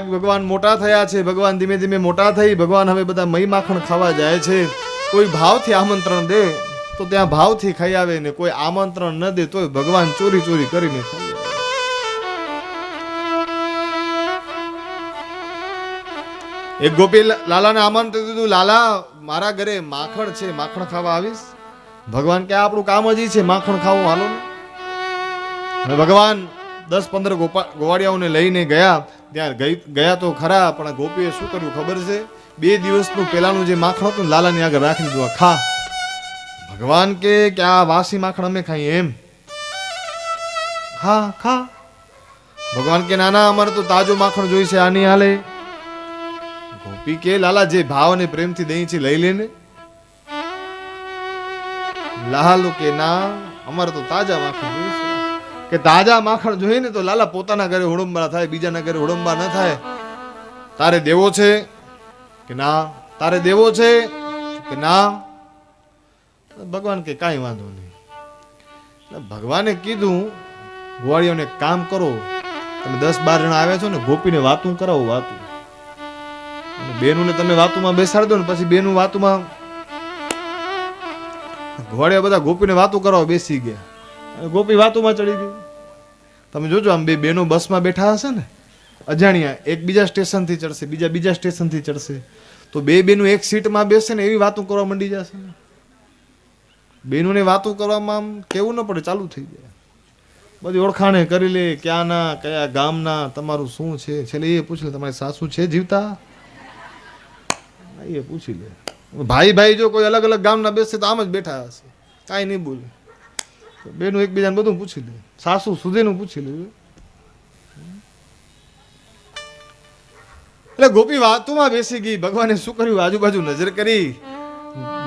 ભગવાન મોટા થયા છે. ભગવાન ધીમે ધીમે મોટા થઈ. ભગવાન હવે બધા મહી માખણ ખાવા જાય છે. કોઈ ભાવથી આમંત્રણ દે, તો ત્યાં ભાવથી ખાઈ આવે ને કોઈ આમંત્રણ ન દે, તોય ભગવાન ચોરી ચોરી કરીને એક ગોપી લાલાને આમંત્રણ દીધું, લાલા, મારા ઘરે માખણ છે. માખણ ખાવા આવીશ. ભગવાન કે આપણું કામ હજી છે. માખણ ખાવું હાલો ભગવાન દસ પંદર ગોપા, ગોવાળિયાઓને લઈને ગયા. ત્યાં ગઈ ગયા તો ખરા, પણ ગોપીએ શું કર્યું ખબર છે? બે દિવસનું પેલાનું જે માખણ હતું લાલાની આગળ રાખી દીધું. ખા. ભગવાન કે કે આ વાસી માખણ અમે ખાઈએ એમ. હા ખા. ભગવાન કે, નાના, અમારે તો તાજો માખણ જોઈશે આની હાલે. ગોપી કે, લાલા, જે ભાવ અને પ્રેમથી દહીં છે, લઈ લેને. લાલુ કે, ના, અમારે તો તાજા માખણ જોઈશે કે તાજા માખણ જોઈએ ને તો લાલા પોતાના ઘરે હુડંબા થાય, બીજાના ઘરે હુડંબા ન થાય. તારે દેવો છે કે ના? તારે દેવો છે કે ના? ભગવાન કે કાંઈ વાંધો નહીં. ભગવાને કીધું, ગોવાળીઓને કામ કરો. તમે દસ બાર જણા આવ્યા છો ને, ગોપીને વાતું કરાવો વાતું. અને બેનુંને તમે વાતુમાં બેસાડી દો ને, પછી બેનું વાતુમાં ઘોડે બધા ગોપીને વાતું કરાવો, બેસી ગયા. અને ગોપી વાતુમાં ચડી ગઈ. તમે જોજો, આમ બે બેનો બસમાં બેઠા હશે ને, અજાણ્યા એક બીજા સ્ટેશનથી ચડશે, બીજા બીજા સ્ટેશનથી ચડશે. તો બે બેનું એક સીટમાં બેસે ને એવી વાતો કરવા મંડી જશે ને. બેનુને વાતો કરવામાં આમ કેવું ન પડે, ચાલુ થઈ જાય. બધી ઓળખાણે કરી લે, ક્યાંના, કયા ગામના, તમારું શું છે? છેલ્લે એ પૂછી લે, તમારી સાસુ છે જીવતા? એ પૂછી લે. ભાઈ ભાઈ જો કોઈ અલગ અલગ ગામના બેસે તો આમ જ બેઠા હશે. કાંઈ નહીં બોલે. બેનું એકબીજાને બધું પૂછી લે. સાસુ સુધીનું પૂછી લે. એટલે ગોપી વાતુમાં બેસી ગઈ. ભગવાને શું કર્યું? આજુબાજુ નજર કરી.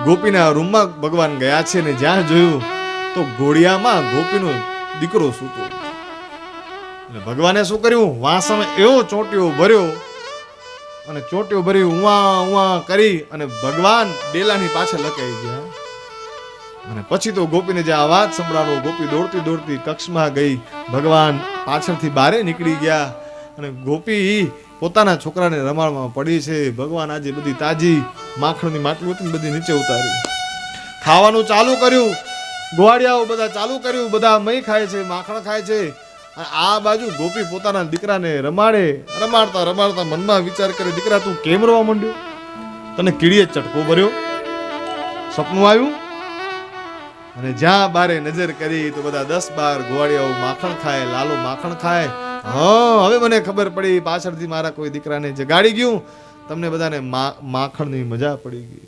ગોપીના રૂમમાં ભગવાન ગયા છે ને જ્યાં જોયું, તો ઘોડિયામાં ગોપીનો દીકરો સૂતો. એટલે ભગવાને શું કર્યું? વાસણ એવો ચોટ્યો, ભર્યો અને ચોટ્યો ભરી ઉવા ઉવા કરી અને ભગવાન ડેલાની પાછળ લકાઈ ગયા. અને પછી તો ગોપીને જે અવાજ સંભળાવો, ગોપી દોડતી દોડતી કક્ષમાં ગઈ. ભગવાન પાછળથી બારે નીકળી ગયા અને ગોપી પોતાના છોકરાને રમાડમાં પડી છે. ભગવાન આજે બધી તાજી માખણની માટલી હતી બધી નીચે ઉતારી. ખાવાનું ચાલુ કર્યું. ગોવાળિયાઓ બધા ચાલુ કર્યું. બધા મહી ખાય છે, માખણ ખાય છે. આ બાજુ ગોપી પોતાના દીકરાને રમાડે. રમાડતા રમાડતા મનમાં વિચાર કરે, દીકરા, તું કેમ રવા માંડ્યો? તને કીડીએ ચટકો ભર્યો? સપનું આવ્યું? અને જ્યાં બારે નજર કરી તો બધા દસ બાર ગોવાળિયાઓ માખણ ખાય, લાલો માખણ ખાય. હા, હવે મને ખબર પડી પાછળથી મારા કોઈ દીકરાને જગાડી ગયું, તમને બધાને માખણની મજા પડી ગઈ.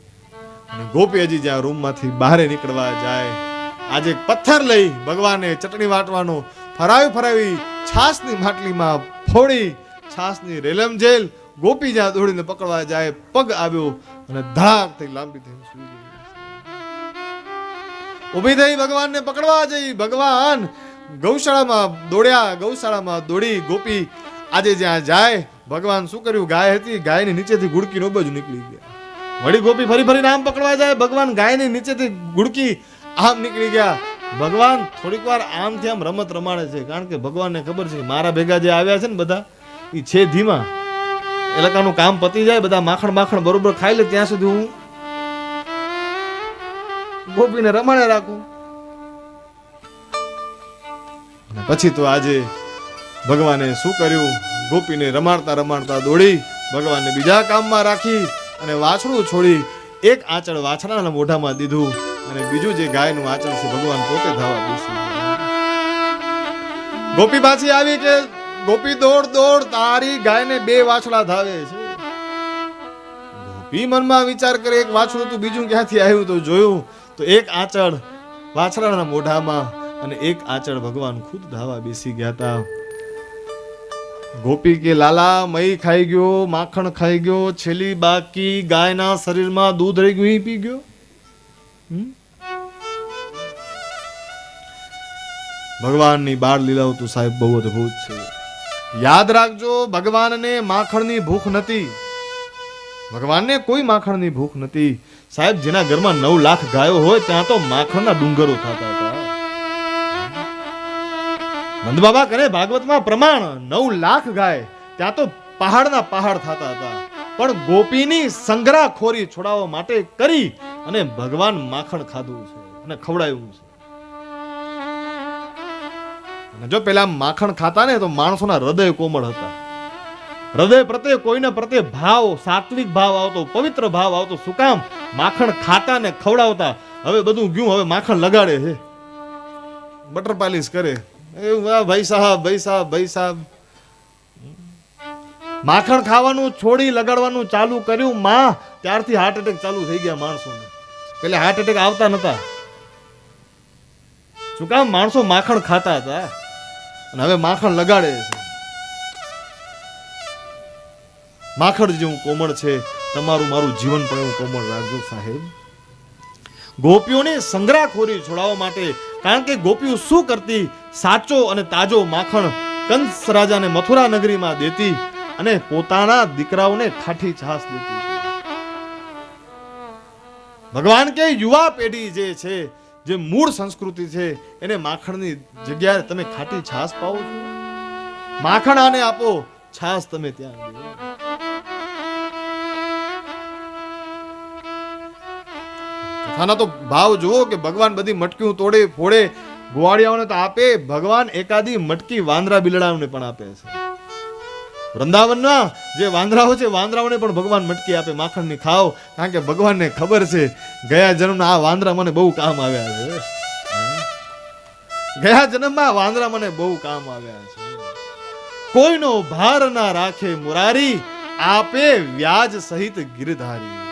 અને ગોપી હજી જ્યાં રૂમમાંથી બહાર નીકળવા જાય, આજે પથ્થર લઈ ભગવાને ચટણી વાટવાનો ફરાવી ફરાવી છાસની માટલીમાં ફોડી છાસની રેલમ જેલ ગોપી જ્યાં દોડીને પકડવા જાય, પગ આવ્યો અને ધાક થઈ લાંબી થઈ સુઈ ઊભી થઈ ભગવાનને પકડવા જઈ. ભગવાન ગૌશાળામાં દોડ્યા. ગૌશાળામાં દોડી ગોપી આજે જ્યાં જાય, ભગવાન શું કર્યું? ગાય હતી, ગાયની નીચેથી ગુડકી નો બાજુ નીકળી ગયા. વળી ગોપી ફરી ફરી આમ પકડવા જાય. ભગવાન ગાયની નીચેથી ગુડકી આમ નીકળી ગયા. ભગવાન થોડીક વાર આમથી આમ રમત રમાડે છે, કારણ કે ભગવાનને ખબર છે મારા ભેગા જે આવ્યા છે ને બધા એ છે ધીમા. એ લોકોનું કામ પતી જાય, બધા માખણ માખણ બરોબર ખાઈ લે, ત્યાં સુધી હું ગોપીને રમાડે રાખું. પછી તો આજે ભગવાને શું કર્યું? ગોપીને રમાડતા રમાડતા દોડી ભગવાનને બીજા કામમાં રાખી અને વાછડું છોડી એક આંચળ વાછડાના મોઢામાં દીધું અને બીજું જે ગાયનું આંચળ છે ભગવાન પોતે ધાવા બેસી ગોપી પાછી આવી કે ગોપી દોડ દોડ તારી ગાયને બે વાછડા ધાવે છે. ગોપી મનમાં વિચાર કરે, એક વાછડું તું બીજું ક્યાંથી આવ્યું તો જોયું? તો એક આંચળ વાછરાના મોઢામાં અને એક આંચળ ભગવાન ખુદ ધાવા બેસી ગયા હતા. ગોપી કે, લાલા, મહી ખાઈ ગયો, માખણ ખાઈ ગયો છેલ્લી બાકી, ગાયના શરીરમાં દૂધ રહી ગયું પી ગયો? ભગવાનની બાળ લીલાઓ તો સાહેબ બહુ અદભુત છે. યાદ રાખજો, ભગવાનને માખણની ભૂખ નથી ભગવાનને કોઈ માખણની ભૂખ નથી સાહેબ, જેના ઘરમાં નવ લાખ ગાયો હોય, ત્યાં તો માખણના ડુંગરો થતા હતા. નંદ બાબા કરે ભાગવતમાં પ્રમાણ, નવ લાખ ગાય. ત્યાં તો પહાડના પહાડ થતા હતા. પણ ગોપીની સંગ્રહખોરી છોડાવવા માટે કરી અને ભગવાન માખણ ખાધું છે અને ખવડાવ્યું છે. અને જો પેલા માખણ ખાતા ને, તો માણસોના હૃદય કોમળ હતા. હૃદય પ્રત્યે કોઈને પ્રત્યે ભાવ, સાત્વિક ભાવ આવતો, પવિત્ર ભાવ આવતો શું કામ માખણ ખાતા ને ખવડાવતા, હવે બધું ગયું, હવે માખણ લગાડે છે. બટર પાલિશ કરે. ભાઈ સાહેબ ભાઈ સાહેબ ભાઈ સાહેબ. માખણ ખાવાનું, છોડી લગાડવાનું ચાલુ કર્યું, માં, ત્યારથી હાર્ટ એટેક ચાલુ થઈ ગયા માણસોને. એટલે હાર્ટ એટેક આવતા નતા. શું કામ? માણસો માખણ ખાતા હતા. અને હવે માખણ લગાડે છે. માખણ જેવું કોમળ છે, તમારું મારું જીવન પણ એવું કોમળ રાખજો સાહેબ. ગોપીઓને સંગ્રહખોરી છોડાવવા માટે, કારણ કે ગોપીઓ શું કરતી? સાચો અને તાજો માખણ કંસ રાજાને મથુરા નગરીમાં દેતી અને પોતાના દીકરાઓને ખાટી છાશ દેતી. ભગવાન કે, યુવા પેઢી જે છે, જે મૂળ સંસ્કૃતિ છે, એને માખણની જગ્યાએ તમે ખાટી છાશ પાવો છો? માખણ આને આપો, છાશ તમે ત્યાં કથાના તો ભાવ જુઓ કે ભગવાન બધી મટકીઓ તોડે, ફોડે, ગોવાળિયાઓને તો આપે, ભગવાન એકાદી મટકી વાંદરા બિલડાઓને પણ આપે છે. વૃંદાવનના જે વાંદરાઓ છે, વાંદરાઓને પણ ભગવાન મટકી આપે, માખણની ખાઓ, કારણ કે ભગવાનને ખબર છે, ગયા જન્મના આ વાંદરા મને બહુ કામ આવ્યા છે. ગયા જન્મમાં વાંદરા મને બહુ કામ આવ્યા છે. કોઈનો ભાર ના રાખે મુરારી, આપે વ્યાજ સહિત ગિરધારી.